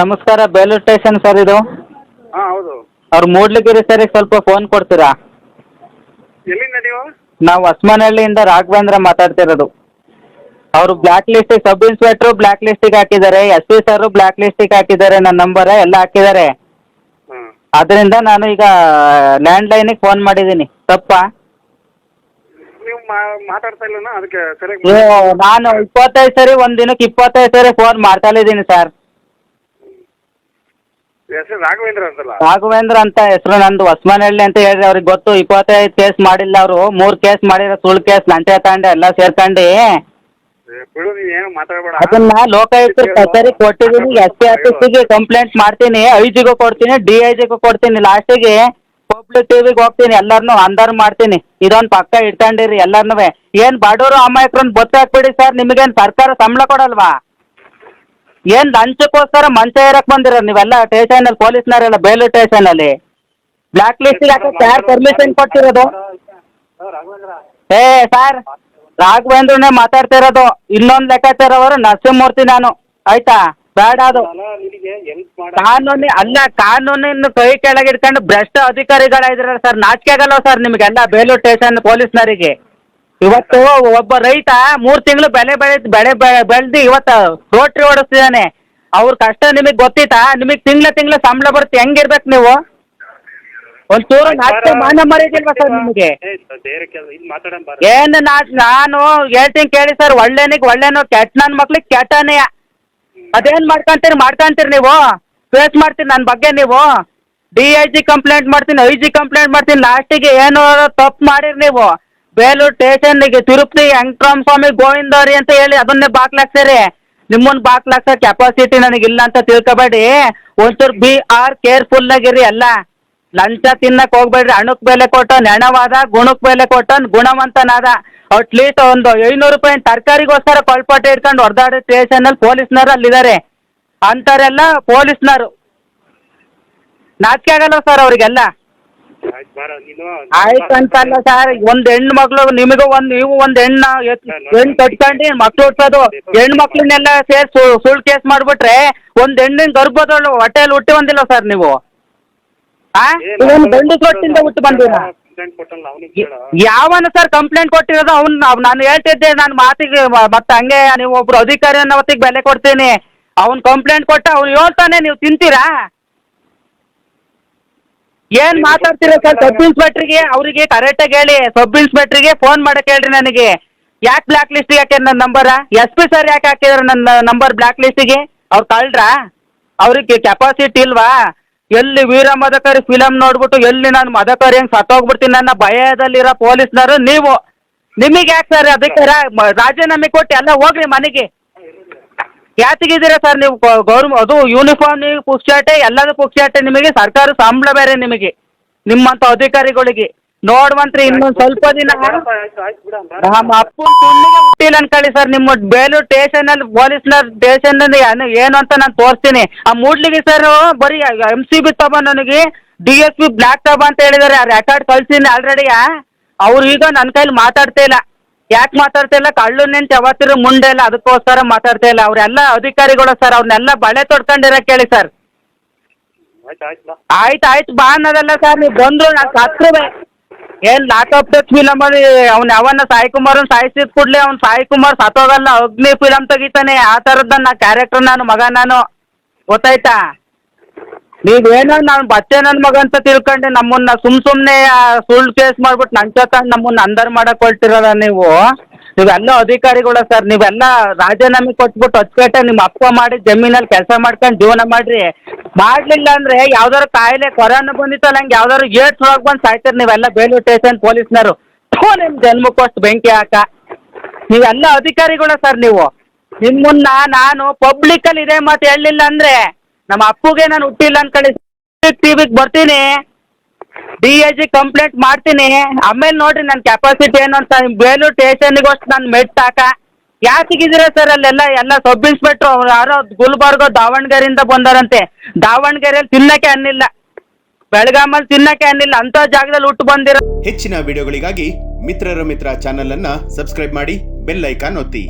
ನಮಸ್ಕಾರ Belur station sir ಇದು. ಹಾಂ ಹೌದು. ಅವ್ರು ಮೂಡ್ಲಗಿರಿ ಸರ್ ಸ್ವಲ್ಪ ಫೋನ್ ಕೊಡ್ತೀರಾ? ಎಲ್ಲಿಂದ ನೀವು? ನಾವು ಹೊಸ್ಮನಹಳ್ಳಿಯಿಂದ ರಾಘವೇಂದ್ರ ಮಾತಾಡ್ತಿರೋದು. ಅವರು ಬ್ಲಾಕ್ ಲಿಸ್ಟಿಗೆ ಸಬ್ ಇನ್ಸ್ಪೆಕ್ಟ್ರು ಬ್ಲ್ಯಾಕ್ ಲಿಸ್ಟಿಗೆ ಹಾಕಿದ್ದಾರೆ ಎಸ್ ಪಿ ಸರು ಬ್ಲ್ಯಾಕ್ ಲಿಸ್ಟಿಗೆ ಹಾಕಿದ್ದಾರೆ ನನ್ನ ನಂಬರ್ ಎಲ್ಲ ಹಾಕಿದ್ದಾರೆ. ಹಾಂ. ಅದರಿಂದ ನಾನು ಈಗ ಲ್ಯಾಂಡ್ ಲೈನಿಗೆ ಫೋನ್ ಮಾಡಿದ್ದೀನಿ. ತಪ್ಪಾ? ನೀವು ಮಾ- ಮಾತಾಡ್ತಾ ಇಲ್ಲನ ಅದಕ್ಕೆ ಸರಿಯಾಗಿ ಅಯ್ಯೋ, ನಾನು ಇಪ್ಪತ್ತೈದು ಸರಿ ಒಂದು ದಿನಕ್ಕೆ ಇಪ್ಪತ್ತೈದು ಸರಿ ಫೋನ್ ಮಾಡ್ತಾ ಇದ್ದೀನಿ ಸರ್ ಹೆಸರು ರಾಘವೇಂದ್ರ ಅಂತಲ್ಲ? ರಾಘವೇಂದ್ರ ಅಂತ ಹೆಸರು ನಂದು ಹೊಸಮನಹಳ್ಳಿ ಅಂತ ಹೇಳಿ ಅವ್ರಿಗೆ ಗೊತ್ತು. ಇಪ್ಪತ್ತೈದು ಕೇಸ್ ಮಾಡಿಲ್ಲ ಅವರು. ಮೂರ್ ಕೇಸ್ ಮಾಡಿರೋ ಸುಳ್ಳು ಕೇಸ್ ಲಂಚ ತಗೊಂಡು ಎಲ್ಲ ಸೇರ್ಕೊಂಡು. ಏ, ಬಿಡು ನೀನು ಏನು ಮಾತಾಡಬೇಡ. ಅದನ್ನ ಲೋಕಾಯುಕ್ತ ಕಚೇರಿ ಕೊಟ್ಟಿದ್ದೀನಿ ಎಸ್ ಪಿ ಆಫೀಸಿಗೆ ಕಂಪ್ಲೇಂಟ್ ಮಾಡ್ತೀನಿ ಐ ಜಿಗೂ ಕೊಡ್ತೀನಿ ಡಿ ಐ ಜಿಗೂ ಕೊಡ್ತೀನಿ ಲಾಸ್ಟಿಗೆ ಪಬ್ಲಿಕ್ ಟಿವಿಗೆ ಹೋಗ್ತೀನಿ ಎಲ್ಲರನ್ನೂ ಅಂದರ್ ಮಾಡ್ತೀನಿ. ಇದೊಂದು ಪಕ್ಕ ಇಟ್ಕೊಂಡಿರಿ ಎಲ್ಲರನ್ನೂ ಏನ್ ಬಡವರು ಅಮಾಯಕರನ್ನ ಬೊತ್ತಾಕ್ಬಿಡಿ ಸರ್ ನಿಮಗೇನು ಸರ್ಕಾರ ಸಂಬಳ ಕೊಡಲ್ವಾ? ಏನು ಲಂಚಕ್ಕೋಸ್ಕರ ಮಂಚ ಏರಕ್ಕೆ ಬಂದಿರೋದು? ನೀವೆಲ್ಲ ಸ್ಟೇಷನಲ್ಲಿ ಪೊಲೀಸ್ನವರೆಲ್ಲ ಬೇಲೂರು ಸ್ಟೇಷನಲ್ಲಿ ಬ್ಲಾಕ್ ಲಿಸ್ಟಿಗೆ ಹಾಕಕ್ಕೆ ಯಾರು ಪರ್ಮಿಷನ್ ಕೊಟ್ಟಿರೋದು? ಏ ಸರ್ ರಾಘವೇಂದ್ರನೇ ಮಾತಾಡ್ತಿರೋದು. ಇನ್ನೊಂದು ಲೆಕ್ಕಾಚಾರ ಅವರು ನರಸಿಂಹಮೂರ್ತಿ ನಾನು. ಆಯ್ತಾ? ಬೇಡ ಅದು. ಕಾನೂನಿ, ಅಲ್ಲ, ಕಾನೂನಿನ ಕೈ ಕೆಳಗೆ ಇಟ್ಕೊಂಡು ಭ್ರಷ್ಟ ಅಧಿಕಾರಿಗಳಿದ್ರಲ್ಲ ಸರ್ ನಾಚಿಕೆ ಆಗಲ್ಲ ಸರ್ ನಿಮಗೆಲ್ಲ ಬೇಲೂರು ಸ್ಟೇಷನ್ ಪೊಲೀಸ್ನವರಿಗೆ. ಇವತ್ತು ಒಬ್ಬ ರೈತ ಮೂರು ತಿಂಗಳು ಬೆಳೆ ಬೆಳೆ ಬೆಳೆ ಬೆಳೆದು ಇವತ್ತು ರೋಟ್ರಿ ಓಡಿಸ್ತಿದ್ದಾನೆ. ಅವ್ರ ಕಷ್ಟ ನಿಮಗೆ ಗೊತ್ತಿತ್ತಾ? ನಿಮಗೆ ತಿಂಗಳ ತಿಂಗಳ ಸಂಬಳ ಬರುತ್ತೆ. ಹೆಂಗಿರ್ಬೇಕು ನೀವು? ಒಂಚೂರು ನಾಚಿಕೆ ಮಾನ ಮರ್ಯಾದಿಲ್ವಾ ಸರ್ ನಿಮಗೆ? ಏನು ನಾ ನಾನು ಹೇಳ್ತೀನಿ ಕೇಳಿ ಸರ್ ಒಳ್ಳೆನಿಗೆ ಒಳ್ಳೆನು ಕೆಟ್ಟ ನನ್ನ ಮಕ್ಳಿಗೆ ಕೆಟ್ಟನೇ. ಅದೇನು ಮಾಡ್ಕೊಂತೀರಿ? ಮಾಡ್ಕೊಂತೀರಿ ನೀವು? ಫೇಸ್ ಮಾಡ್ತೀನಿ ನನ್ನ ಬಗ್ಗೆ ನೀವು? ಡಿ ಐ ಜಿ ಕಂಪ್ಲೇಂಟ್ ಮಾಡ್ತೀನಿ ಐ ಜಿ ಕಂಪ್ಲೇಂಟ್ ಮಾಡ್ತೀನಿ ಲಾಸ್ಟಿಗೆ ಏನು ತಪ್ಪು ಮಾಡಿರಿ ನೀವು. ಬೇಲೂರು ಗೆ ತಿರುಪತಿ ವೆಂಕಟರಾಮ ಸ್ವಾಮಿ ಗೋವಿಂದವ್ರಿ ಅಂತ ಹೇಳಿ ಅದನ್ನೇ ಬಾಕ್ಲಾಕ್ಸಿರಿ ನಿಮ್ಮನ್ನ ಬಾಕ್ಲಾಕ್ಸೋ ಕೆಪಾಸಿಟಿ ಇಲ್ಲ ಅಂತ ತಿಳ್ಕೊಬೇಡಿ. ಒಂಚೂರು ಬಿ ಆರ್ ಕೇರ್ಫುಲ್ ಆಗಿರಿ ಎಲ್ಲ. ಲಂಚ ತಿನ್ನಕ್ ಹೋಗ್ಬೇಡ್ರಿ. ಹಣಕ್ ಬೆಲೆ ಕೊಟ್ಟನ್, ಹೆಣವಾದ, ಗುಣಕ್ ಬೆಲೆ ಕೊಟ್ಟನ್, ಗುಣವಂತನಾದ. ಅಟ್ಲೀಸ್ಟ್ ಒಂದು ಐನೂರು ರೂಪಾಯಿ ತರಕಾರಿಗೋಸ್ಕರ ಕೊಳ್ಪಟ್ಟೆ ಇಟ್ಕೊಂಡು ಸ್ಟೇಷನ್ ಸ್ಟೇಷನಲ್ಲಿ ಪೊಲೀಸ್ನವ್ರು ಅಲ್ಲಿದ್ದಾರೆ. ಅಂತಾರೆಲ್ಲ ಪೊಲೀಸ್ನವರು. ನಾಚಿಕೆ ಆಗಲ್ಲ ಸರ್ ಅವರಿಗೆಲ್ಲ. ಆಯ್ತು ಅಂತಲ್ಲ ನೀನು ಸರ್ ಒಂದು ಹೆಣ್ಣು ಮಕ್ಳು ನಿಮಗೂ ಒಂದು ನೀವು ಒಂದು ಹೆಣ್ಣ ಹೆಣ್ಣು ಕಟ್ಕೊಂಡು ಮಕ್ಳು ಹುಟ್ಟೋದು ಹೆಣ್ಣು ಮಕ್ಳನ್ನೆಲ್ಲ ಸೇರಿ ಸುಳ್ಳು ಕೇಸ್ ಮಾಡ್ಬಿಟ್ರೆ ಒಂದು ಹೆಣ್ಣಿನ ಗರ್ಭದಳು ಹೊಟ್ಟೆಯಲ್ಲಿ ಹುಟ್ಟಿ ಬಂದಿಲ್ಲ ಸರ್ ನೀವು. ಆ? ಒಂದು ಗಂಡು ಕೊಟ್ಟಿಂದ ಹುಟ್ಟು ಬಂದಿಲ್ಲ. ಯಾವನ ಸರ್ ಕಂಪ್ಲೇಂಟ್ ಕೊಟ್ಟಿರೋದು? ಅವ್ನು ನಾನು ಹೇಳ್ತಿದ್ದೆ ನಾನು ಮಾತಿಗೆ ಮತ್ತೆ ಹಂಗೆ ನೀವು ಒಬ್ರು ಅಧಿಕಾರಿ ಅನ್ನೋ ಹೊತ್ತಿಗೆ ಬೆಲೆ ಕೊಡ್ತೀನಿ. ಅವ್ನು ಕಂಪ್ಲೇಂಟ್ ಕೊಟ್ಟ ಅವ್ನು ಹೇಳ್ತಾನೆ ನೀವು ತಿಂತೀರಾ? ಏನ್ ಮಾತಾಡ್ತೀರಾ ಸರ್? ಸಬ್ ಇನ್ಸ್ಪೆಕ್ಟ್ರಿಗೆ ಅವರಿಗೆ ಕರೆಕ್ಟಾಗಿ ಹೇಳಿ. ಸಬ್ ಇನ್ಸ್ಪೆಕ್ಟ್ರಿಗೆ ಫೋನ್ ಮಾಡಕ್ಕೆ ಹೇಳ್ರಿ ನನಗೆ. ಯಾಕೆ ಬ್ಲಾಕ್ ಲಿಸ್ಟಿಗೆ ಯಾಕೆ ನನ್ನ ನಂಬರ ಎಸ್ ಪಿ ಸರ್ ಯಾಕೆ ಹಾಕಿದ್ರು ನನ್ನ ನಂಬರ್ ಬ್ಲ್ಯಾಕ್ ಲಿಸ್ಟಿಗೆ ಅವ್ರು ಕಳ್ರಾ? ಅವ್ರಿಗೆ ಕೆಪಾಸಿಟಿ ಇಲ್ವಾ? ಎಲ್ಲಿ ವೀರ ಮದಕರಿ ಫಿಲಮ್ ನೋಡ್ಬಿಟ್ಟು ಎಲ್ಲಿ ನಾನು ಮದಕರಿ ಹೆಂಗೆ ಸತ್ತೋಗ್ಬಿಡ್ತೀನಿ ನನ್ನ ಭಯದಲ್ಲಿರೋ ಪೊಲೀಸ್ನವರು ನೀವು. ನಿಮಗೆ ಯಾಕೆ ಸರ್ ಅದಕ್ಕೆ ರಾಜೀನಾಮೆ ಕೊಟ್ಟು ಎಲ್ಲ ಹೋಗ್ಲಿ ಮನೆಗೆ. ಯಾತಿಗಿದ್ದೀರಾ ಸರ್ ನೀವು ಗೌರ್ಮ, ಅದು ಯೂನಿಫಾರ್ಮ್ ನೀವು ಪುಕ್ಸಾಟೆ ಎಲ್ಲದೂ ಪುಕ್ಸಾಟೆ ನಿಮಗೆ, ಸರ್ಕಾರ ಸಂಬಳ ಬೇರೆ ನಿಮಗೆ ನಿಮ್ಮಂಥ ಅಧಿಕಾರಿಗಳಿಗೆ. ನೋಡುವಂತ್ರಿ ಇನ್ನೊಂದು ಸ್ವಲ್ಪ ದಿನ. ನಮ್ಮ ಅಪ್ಪನ ಹುಟ್ಟಿಲ್ಲ ಅನ್ಕೊಳ್ಳಿ ಸರ್, ನಿಮ್ಮ ಬೇಲೂರು ಸ್ಟೇಷನಲ್ಲಿ ಪೊಲೀಸ್ನ ಸ್ಟೇಷನ್ನಲ್ಲಿ ಏನು ಅಂತ ನಾನು ತೋರಿಸ್ತೀನಿ. ಆ ಮೂಡ್ಲಿಗೆ ಸರ್ ಬರೀ ಎಂ ಸಿ ಬಿ ತಬ ನನಗೆ ಡಿ ಎಸ್ ಪಿ ಬ್ಲ್ಯಾಕ್ ತಬ ಅಂತ ಹೇಳಿದ್ದಾರೆ ಆ ರೆಕಾರ್ಡ್ ಕಳ್ಸೀನಿ ಆಲ್ರೆಡಿಯಾ ಅವ್ರು ಈಗ ನನ್ನ ಕೈಲಿ ಮಾತಾಡ್ತಾ ಇಲ್ಲ. ಯಾಕೆ ಮಾತಾಡ್ತಾ ಇಲ್ಲ? ಕಳ್ಳು ನಿಂತು ಯಾವತ್ತಿರ ಮುಂಡೆ ಇಲ್ಲ, ಅದಕ್ಕೋಸ್ಕರ ಮಾತಾಡ್ತಾ ಇಲ್ಲ. ಅವರೆಲ್ಲ ಅಧಿಕಾರಿಗಳು ಸರ್ ಅವ್ರನ್ನೆಲ್ಲ ಬಳೆ ತೊಡ್ಕೊಂಡಿರಕ್ಕೆ ಹೇಳಿ ಸರ್ ಆಯ್ತು ಆಯ್ತು, ಬಾ ಅನ್ನೋದಲ್ಲ ಸರ್ ನೀವು ಬಂದ್ರು, ನಾನು ಸತ್ರುವೆ ಏನು ಲಾಕಪ್ ಡೆತ್ ಫಿಲಮ್ ಅಲ್ಲಿ ಅವ್ನು ಯಾವನ್ನ ಸಾಯಿ ಕುಮಾರನ್ ಸಾಯಿಸಿದ ಕೂಡಲೇ ಅವ್ನು ಸಾಯಿ ಕುಮಾರ್ ಸತ್ತೋಗಲ್ಲ, ಅಗ್ನಿ ಫಿಲಮ್ ತೆಗಿತಾನೆ. ಆ ಥರದ್ದು ನಾ ಕ್ಯಾರೆಕ್ಟರ್ ನಾನು, ಮಗ ನಾನು. ಗೊತ್ತಾಯ್ತಾ? ನೀವೇನೋ ನಾನು ಬಚ್ಚೆ ನನ್ನ ಮಗ ಅಂತ ತಿಳ್ಕೊಂಡು, ನಮ್ಮನ್ನ ಸುಮ್ ಸುಮ್ಮನೆ ಸುಳ್ಳು ಕೇಸ್ ಮಾಡ್ಬಿಟ್ಟು ನನ್ನ ಜೊತೆ ನಮ್ಮನ್ನ ಅಂದರ್ ಮಾಡಕ್ ಹೊರಟಿರಲ್ಲ ನೀವು? ನೀವೆಲ್ಲ ಅಧಿಕಾರಿಗಳ ಸರ್, ನೀವೆಲ್ಲ ರಾಜೀನಾಮೆ ಕೊಟ್ಬಿಟ್ಟು ಹೊಚ್ಕೇಟೆ ನಿಮ್ಮ ಅಪ್ಪ ಮಾಡಿ ಜಮೀನಲ್ಲಿ ಕೆಲಸ ಮಾಡ್ಕೊಂಡು ಜೀವನ ಮಾಡ್ರಿ. ಮಾಡಲಿಲ್ಲ ಅಂದರೆ ಯಾವ್ದಾರು ಕಾಯಿಲೆ, ಕೊರೋನಾ ಬಂದಿತ್ತಲ್ಲ ಹಂಗೆ ಯಾವ್ದಾರು ಏಟ್ ಹೋಗ್ ಬಂದು ಸಾಯ್ತೀರಿ ನೀವೆಲ್ಲ ಬೇಲೂರು ಸ್ಟೇಷನ್ ಪೊಲೀಸ್ನವರು. ನಿಮ್ ನಿಮ್ಮ ಜನ್ಮಕ್ಕೋಷ್ಟು ಬೆಂಕಿ ಹಾಕ. ನೀವೆಲ್ಲ ಅಧಿಕಾರಿಗಳ ಸರ್ ನೀವು. ನಿಮ್ಮನ್ನ ನಾನು ಪಬ್ಲಿಕ್ಕಲ್ಲಿ ಇದೇ ಮಾತು ಹೇಳಲಿಲ್ಲ ಅಂದರೆ ನಮ್ಮ ಅಪ್ಪಗೆ ನಾನು ಹುಟ್ಟಿಲ್ಲ ಅನ್ಕೊಳ್ಳಿ ಟಿವಿಗ್ ಬರ್ತೀನಿ. ಡಿ ಐ ಜಿ ಕಂಪ್ಲೇಂಟ್ ಮಾಡ್ತೀನಿ. ಆಮೇಲೆ ನೋಡ್ರಿ ನನ್ನ ಕೆಪಾಸಿಟಿ ಏನು ಅಂತ. ಬೇಲೂರು ಸ್ಟೇಷನಿಗೋಷ್ಟು ನಾನು ಮೆಟ್ ಹಾಕ ಯಾಕಿಗಿದ್ದೀರಾ ಸರ್ ಅಲ್ಲೆಲ್ಲ ಎಲ್ಲ ಸಬ್ ಇನ್ಸ್ಪೆಕ್ಟ್ರು ಅವ್ರು ಯಾರೋ ಗುಲ್ಬರ್ಗ, ದಾವಣಗೆರೆಯಿಂದ ಬಂದಾರಂತೆ. ದಾವಣಗೆರೆಯಲ್ಲಿ ತಿನ್ನಕ್ಕೆ ಅನ್ನಿಲ್ಲ. ಬೆಳಗಾಮಲ್ಲಿ ತಿನ್ನಕ್ಕೆ ಅನ್ನಿಲ್ಲ. ಅಂತ ಜಾಗದಲ್ಲಿ ಹುಟ್ಟು ಬಂದಿರೋ ಹೆಚ್ಚಿನ ವಿಡಿಯೋಗಳಿಗಾಗಿ ಮಿತ್ರರ ಮಿತ್ರ ಚಾನೆಲ್ ಅನ್ನ ಸಬ್ಸ್ಕ್ರೈಬ್ ಮಾಡಿ ಬೆಲ್ ಐಕಾನ್ ಒತ್ತಿ.